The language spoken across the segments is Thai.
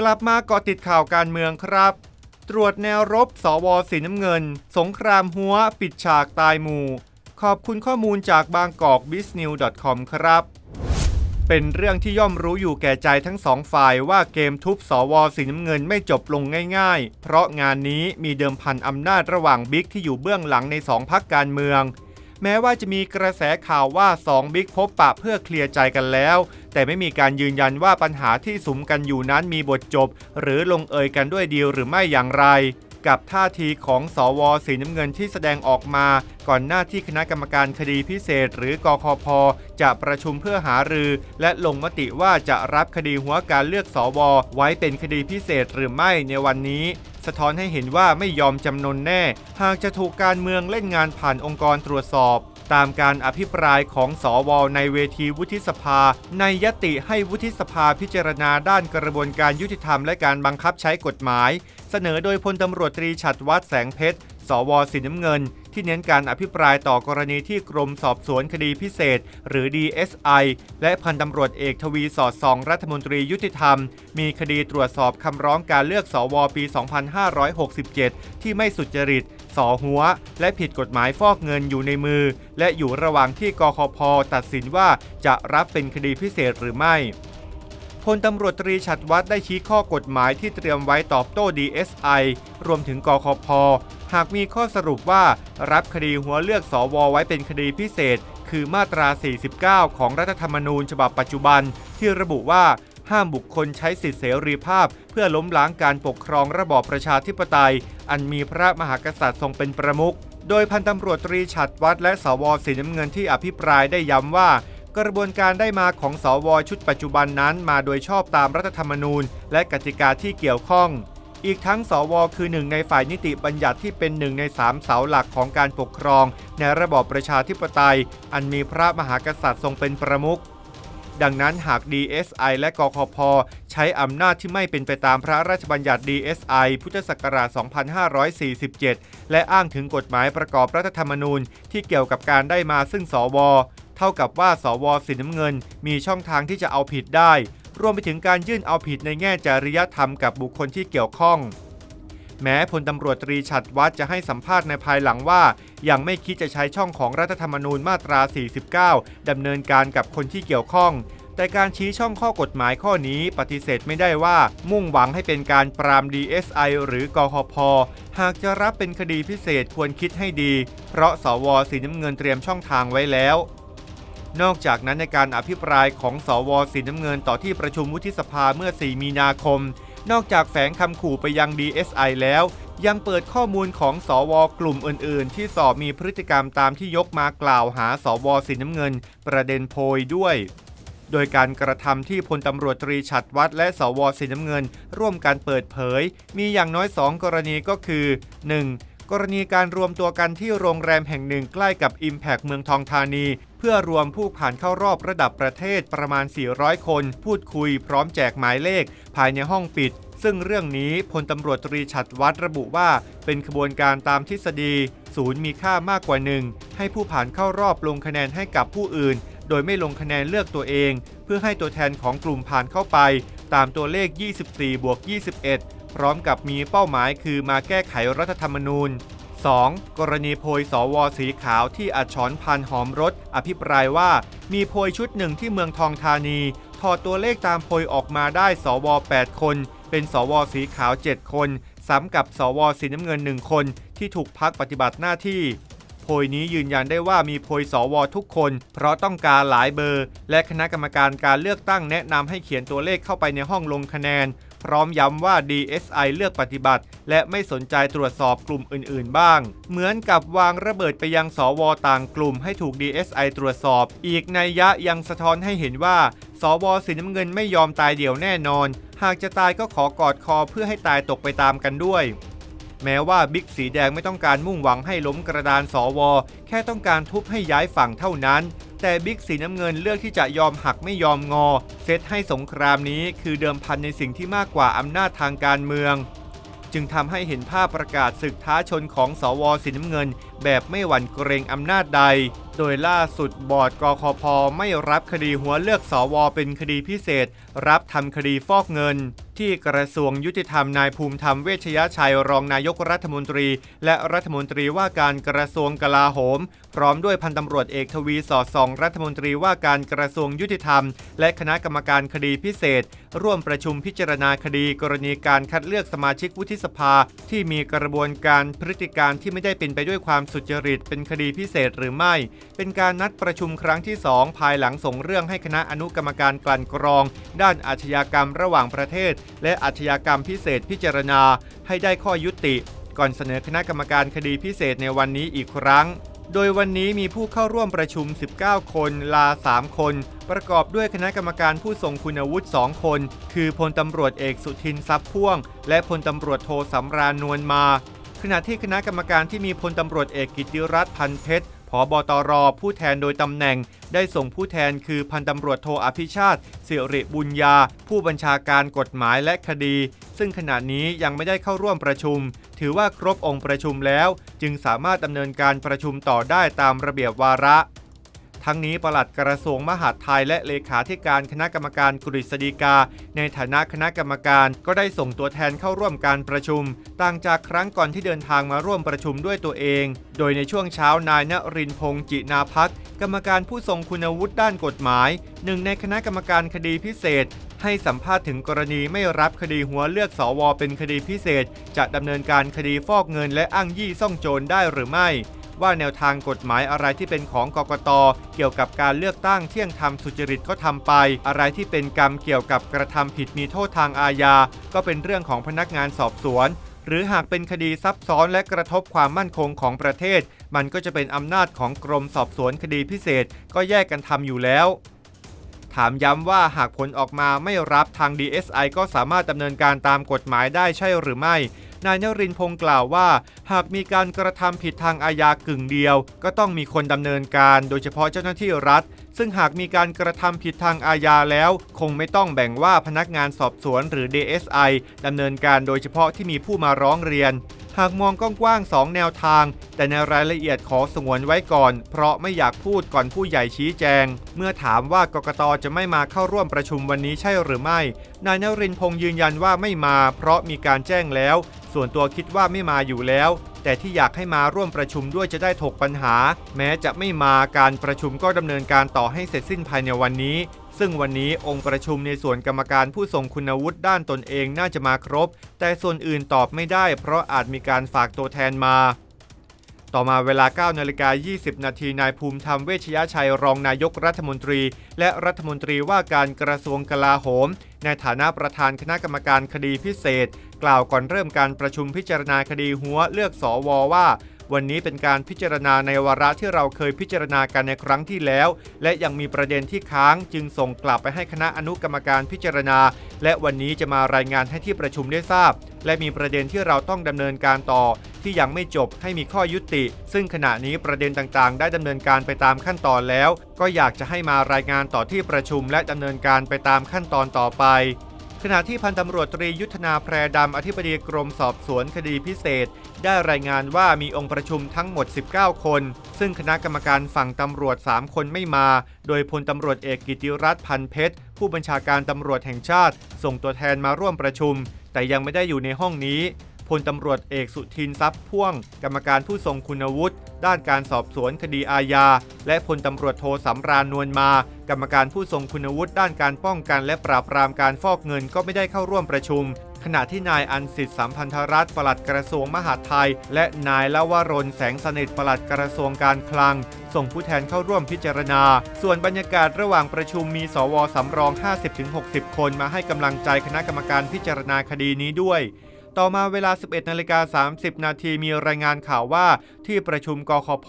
กลับมาเกาะติดข่าวการเมืองครับ ตรวจแนวรบสวสีน้ำเงิน สงครามหัว ปิดฉากตายหมู่ ขอบคุณข้อมูลจากบางกอก b i z n e w c o m ครับ เป็นเรื่องที่ย่อมรู้อยู่แก่ใจทั้งสองฝ่ายว่าเกมทุบสวสีน้ำเงินไม่จบลงง่าย ๆ เพราะงานนี้มีเดิมพันอำนาจระหว่างบิ๊กที่อยู่เบื้องหลังในสองพักการเมือง แม้ว่าจะมีกระแสข่าวว่า 2 บิ๊กพบปะเพื่อเคลียร์ใจกันแล้ว แต่ไม่มีการยืนยันว่าปัญหาที่สุมกันอยู่นั้นมีบทจบ หรือลงเอยกันด้วยดีลหรือไม่อย่างไร กับท่าทีของสวสีน้ำเงินที่แสดงออกมา ก่อนหน้าที่คณะกรรมการคดีพิเศษ หรือกคพจะประชุมเพื่อหารือ และลงมติว่าจะรับคดีหัวการเลือกสวไว้เป็นคดีพิเศษหรือไม่ในวันนี้ สะท้อนให้เห็นว่าไม่ยอมจำนนแน่ หากจะถูกการเมืองเล่นงานผ่านองค์กรตรวจสอบ ตามการอภิปรายของสวในเวทีวุฒิสภา ในยติให้วุฒิสภาพิจารณาด้านกระบวนการยุติธรรมและการบังคับใช้กฎหมาย เสนอโดยพลตำรวจตรีฉัตรวัฒน์แสงเพชร สวสีน้ำเงิน ที่เน้นการอภิปรายต่อกรณีที่กรมสอบสวนคดีพิเศษ หรือ DSI และพันตำรวจเอกทวีสอดส่องรัฐมนตรียุติธรรม มีคดีตรวจสอบคำร้องการเลือกสวปี 2567 ที่ไม่สุจริต สอหัว และผิดกฎหมายฟอกเงินอยู่ในมือ และอยู่ระหว่างที่กคพตัดสินว่าจะรับเป็นคดีพิเศษหรือไม่พลตำรวจตรีฉัตรวัฒน์ได้ชี้ข้อกฎหมายที่เตรียมไว้ตอบโต้ DSI รวมถึงกคพ หากมีข้อสรุปว่ารับคดีหัวเลือกสอวไว้เป็นคดีพิเศษ คือมาตรา 49 ของรัฐธรรมนูญฉบับปัจจุบันที่ระบุว่า ห้ามบุคคลใช้สิทธิเสรีภาพ เพื่อล้มล้างการปกครองระบอบประชาธิปไตย อันมีพระมหากษัตริย์ทรงเป็นประมุข โดยพันตำรวจตรีฉัตรวัฒน์และสวสีน้ำเงินที่อภิปรายได้ย้ำว่า กระบวนการได้มาของสวชุดปัจจุบันนั้นมาโดยชอบตามรัฐธรรมนูญ และกติกาที่เกี่ยวข้อง อีกทั้งสวคือหนึ่งในฝ่ายนิติบัญญัติที่เป็นหนึ่งในสามเสาหลักของการปกครอง ในระบอบประชาธิปไตย อันมีพระมหากษัตริย์ทรงเป็นประมุข ดังนั้นหาก DSI และกคพ ใช้อำนาจที่ไม่เป็นไปตามพระราชบัญญัติ DSI พุทธศักราช 2547 และอ้างถึงกฎหมายประกอบรัฐธรรมนูญ ที่เกี่ยวกับการได้มาซึ่งสว เท่ากับว่าสวสีน้ำเงิน มีช่องทางที่จะเอาผิดได้ รวมไปถึงการยื่นเอาผิดในแง่จริยธรรมกับบุคคลที่เกี่ยวข้อง แม้พลตำรวจตรีฉัตรวัฒน์จะให้สัมภาษณ์ในภายหลังว่า ยังไม่คิดจะใช้ช่องของรัฐธรรมนูญมาตรา 49 ดำเนินการกับคนที่เกี่ยวข้อง แต่การชี้ช่องข้อกฎหมายข้อนี้ปฏิเสธไม่ได้ว่า มุ่งหวังให้เป็นการปราม DSI หรือกคพหากจะรับเป็นคดีพิเศษควรคิดให้ดี เพราะสวสีน้ำเงินเตรียมช่องทางไว้แล้วนอกจากนั้นในการอภิปรายของสวสีน้ำเงินต่อที่ประชุมวุฒิสภาเมื่อ 4 มีนาคม นอกจากแฝงคำขู่ไปยัง DSI แล้ว ยังเปิดข้อมูลของสวกลุ่มอื่น ๆ ที่สอบมีพฤติกรรมตามที่ยกมากล่าวหาสวสีน้ำเงิน ประเด็นโพยด้วย โดยการกระทำที่พลตำรวจตรีฉัดวัดและสวสีน้ำเงิน ร่วมกันเปิดเผย มีอย่างน้อย 2 กรณีก็คือ 1. กรณีการรวมตัวกันที่โรงแรมแห่งหนึ่งใกล้กับ Impact เมืองทองธานี เพื่อรวมผู้ผ่านเข้ารอบระดับประเทศประมาณ 400 คน พูดคุยพร้อมแจกหมายเลข ภายในห้องปิด ซึ่งเรื่องนี้พลตำรวจตรีฉัตรวัฒน์ระบุว่า เป็นขบวนการตามทฤษฎี ศูนย์มีค่ามากกว่าหนึ่งให้ผู้ผ่านเข้ารอบลงคะแนนให้กับผู้อื่น โดยไม่ลงคะแนนเลือกตัวเอง เพื่อให้ตัวแทนของกลุ่มผ่านเข้าไป ตามตัวเลข 24 บวก 21 พร้อมกับมีเป้าหมายคือมาแก้ไขรัฐธรรมนูญ 2. กรณีโพยสวสีขาวที่อัดฉอนพันหอมรถ อภิปรายว่ามีโพยชุดหนึ่งที่เมืองทองธานี ถอดตัวเลขตามโพยออกมาได้สว 8 คน เป็นสวสีขาว 7 คน ซ้ำกับสวสีน้ำเงิน 1 คนที่ถูกพักปฏิบัติหน้าที่ โพยนี้ยืนยันได้ว่ามีโพยสวทุกคน เพราะต้องการหลายเบอร์ และคณะกรรมการการเลือกตั้งแนะนำให้เขียนตัวเลขเข้าไปในห้องลงคะแนน พร้อมย้ำว่า DSI เลือกปฏิบัติ และไม่สนใจตรวจสอบกลุ่มอื่น ๆ บ้าง เหมือนกับวางระเบิดไปยังสวต่างกลุ่มให้ถูก DSI ตรวจสอบ อีกนัยยะยังสะท้อนให้เห็นว่า สวสีน้ำเงินไม่ยอมตายเดี่ยวแน่นอน หากจะตายก็ขอกอดคอเพื่อให้ตายตกไปตามกันด้วย แม้ว่าบิ๊กสีแดงไม่ต้องการมุ่งหวังให้ล้มกระดานสวแค่ต้องการทุบให้ย้ายฝั่งเท่านั้น แต่บิ๊กสีน้ำเงินเลือกที่จะยอมหักไม่ยอมงอ เซตให้สงครามนี้คือเดิมพันในสิ่งที่มากกว่าอำนาจทางการเมือง จึงทำให้เห็นภาพประกาศศึกท้าชนของสวสีน้ำเงิน แบบไม่หวั่นเกรงอำนาจใด โดยล่าสุดบอร์ดกคพไม่รับคดีหัวเลือกสวเป็นคดีพิเศษ รับทำคดีฟอกเงินที่กระทรวงยุติธรรมนายภูมิธรรมเวชยชัยรองนายกรัฐมนตรี และรัฐมนตรีว่าการกระทรวงกลาโหม พร้อมด้วยพันตำรวจเอกทวีสอดส่อง รัฐมนตรีว่าการกระทรวงยุติธรรม และคณะกรรมการคดีพิเศษ ร่วมประชุมพิจารณาคดีกรณีการคัดเลือกสมาชิกวุฒิสภา ที่มีกระบวนการพฤติการที่ไม่ได้เป็นไปด้วยความสุจริต เป็นคดีพิเศษหรือไม่ เป็นการนัดประชุมครั้งที่ 2 ภายหลังส่งเรื่องให้คณะอนุกรรมการกลั่นกรอง ด้านอาชญากรรมระหว่างประเทศและอาชญากรรมพิเศษพิจารณาให้ได้ข้อยุติ ก่อนเสนอคณะกรรมการคดีพิเศษในวันนี้อีกครั้ง โดยวันนี้มีผู้เข้าร่วมประชุม 19 คน ลา 3 คน ประกอบด้วยคณะกรรมการผู้ทรงคุณวุฒิ 2 คน คือพลตำรวจเอกสุทินทรัพย์พ่วง และพลตำรวจโทสำรานวลมาขณะที่คณะกรรมการที่มีพลตำรวจเอกกิติรัตน์พันเพชร ผบตรผู้แทนโดยตำแหน่ง ได้ส่งผู้แทนคือพันตำรวจโทอภิชาติสิริบุญญา ผู้บัญชาการกฎหมายและคดี ซึ่งขณะนี้ยังไม่ได้เข้าร่วมประชุม ถือว่าครบองค์ประชุมแล้ว จึงสามารถดำเนินการประชุมต่อได้ตามระเบียบวาระ ทั้งนี้ปลัดกระทรวงมหาดไทยและเลขาธิการคณะกรรมการกฤษฎีกา ในฐานะคณะกรรมการก็ได้ส่งตัวแทนเข้าร่วมการประชุม ต่างจากครั้งก่อนที่เดินทางมาร่วมประชุมด้วยตัวเอง โดยในช่วงเช้านายณรินพงศ์จินาพักกรรมการผู้ทรงคุณวุฒิด้านกฎหมาย หนึ่งในคณะกรรมการคดีพิเศษให้สัมภาษณ์ถึงกรณีไม่รับคดีหัวเลือกสวเป็นคดีพิเศษ จะดำเนินการคดีฟอกเงินและอ้างยี่ซ่องโจรได้หรือไม่ ว่าแนวทางกฎหมายอะไรที่เป็นของกกต เกี่ยวกับการเลือกตั้งเที่ยงธรรมสุจริตก็ทำไป อะไรที่เป็นกรรมเกี่ยวกับกระทำผิดมีโทษทางอาญา ก็เป็นเรื่องของพนักงานสอบสวน หรือหากเป็นคดีซับซ้อนและกระทบความมั่นคงของประเทศ มันก็จะเป็นอำนาจของกรมสอบสวนคดีพิเศษ ก็แยกกันทำอยู่แล้วถามย้ำว่าหากผลออกมาไม่รับทาง DSI ก็สามารถดำเนินการตามกฎหมายได้ใช่หรือไม่ นายนรินพงศ์กล่าวว่า หากมีการกระทำผิดทางอาญากึ่งเดียว ก็ต้องมีคนดำเนินการ โดยเฉพาะเจ้าหน้าที่รัฐ ซึ่งหากมีการกระทำผิดทางอาญาแล้ว คงไม่ต้องแบ่งว่าพนักงานสอบสวนหรือ DSI ดำเนินการโดยเฉพาะที่มีผู้มาร้องเรียน หากมองกว้างๆสองแนวทาง แต่ในรายละเอียดขอสงวนไว้ก่อน เพราะไม่อยากพูดก่อนผู้ใหญ่ชี้แจง เมื่อถามว่ากกตจะไม่มาเข้าร่วมประชุมวันนี้ใช่หรือไม่ นายนรินพงศ์ยืนยันว่าไม่มา เพราะมีการแจ้งแล้ว ส่วนตัวคิดว่าไม่มาอยู่แล้ว แต่ที่อยากให้มาร่วมประชุมด้วยจะได้ถกปัญหา แม้จะไม่มาการประชุมก็ดำเนินการต่อให้เสร็จสิ้นภายในวันนี้ ซึ่งวันนี้องค์ประชุมในส่วนกรรมการผู้ทรงคุณวุฒิด้านตนเองน่าจะมาครบ แต่ส่วนอื่นตอบไม่ได้ เพราะอาจมีการฝากตัวแทนมาต่อมาเวลา9นาฬิกา20 นาที นายภูมิธรรมเวชยชัยรองนายกรัฐมนตรี และรัฐมนตรีว่าการกระทรวงกลาโหม ในฐานะประธานคณะกรรมการคดีพิเศษ กล่าวก่อนเริ่มการประชุมพิจารณาคดีหัวเลือกสอวว่า วันนี้เป็นการพิจารณาในวาระที่เราเคยพิจารณากันในครั้งที่แล้ว และยังมีประเด็นที่ค้างจึงส่งกลับไปให้คณะอนุกรรมการพิจารณา และวันนี้จะมารายงานให้ที่ประชุมได้ทราบ และมีประเด็นที่เราต้องดำเนินการต่อ ที่ยังไม่จบให้มีข้อยุติ ซึ่งขณะนี้ประเด็นต่างๆ ได้ดำเนินการไปตามขั้นตอนแล้ว ก็อยากจะให้มารายงานต่อที่ประชุม และดำเนินการไปตามขั้นตอนต่อไป ขณะที่พันตำรวจตรียุทธนาแพรดำอธิบดีกรมสอบสวนคดีพิเศษ ได้รายงานว่ามีองค์ประชุมทั้งหมด 19 คน ซึ่งคณะกรรมการฝั่งตำรวจ 3 คนไม่มา โดยพลตำรวจเอกกิติรัตน์พันเพชร ผู้บัญชาการตำรวจแห่งชาติ ส่งตัวแทนมาร่วมประชุม แต่ยังไม่ได้อยู่ในห้องนี้ ลตำรวจเอกสุทินทรัพย์พ่วง กรรมการผู้ทรงคุณวุฒิด้านการสอบสวนคดีอาญา และพลตำรวจโทสำราญนวลมา กรรมการผู้ทรงคุณวุฒิด้านการป้องกัน และปราบปรามการฟอกเงินก็ไม่ได้เข้าร่วมประชุม ขณะที่นายอันสิทธิ์สัมพันธรัฐปลัดกระทรวงมหาดไทย และนายละวรนแสงสนิทปลัดกระทรวงการคลัง ส่งผู้แทนเข้าร่วมพิจารณา ส่วนบรรยากาศระหว่างประชุมมีสวสำรอง 50-60 คนมาให้กำลังใจคณะกรรมการพิจารณาคดีนี้ด้วย ต่อมาเวลา 11นาฬิกา30 นาทีมีรายงานข่าวว่า ที่ประชุมกคพ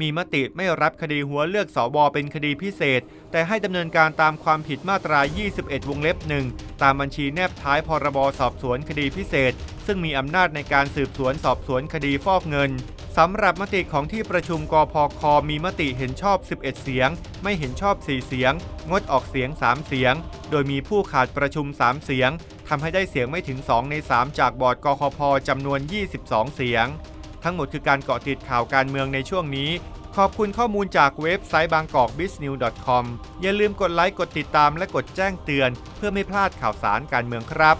มีมติไม่รับคดีหัวเลือกสวเป็นคดีพิเศษ แต่ให้ดำเนินการตามความผิดมาตรา 21 วงเล็บหนึ่งตามบัญชีแนบท้ายพรบสอบสวนคดีพิเศษ ซึ่งมีอำนาจในการสืบสวนสอบสวนคดีฟอกเงินสำหรับมติของที่ประชุมกพค มีมติเห็นชอบ 11 เสียง ไม่เห็นชอบ 4 เสียง งดออกเสียง 3 เสียง โดยมีผู้ขาดประชุม 3 เสียง ทำให้ได้เสียงไม่ถึง 2 ใน 3 จากบอร์ดกคพจำนวน 22 เสียง ทั้งหมดคือการเกาะติดข่าวการเมืองในช่วงนี้ ขอบคุณข้อมูลจากเว็บไซต์บางกอก b i z n e w c o m อย่าลืมกดไลค์ กดติดตามและกดแจ้งเตือน เพื่อไม่พลาดข่าวสารการเมืองครับ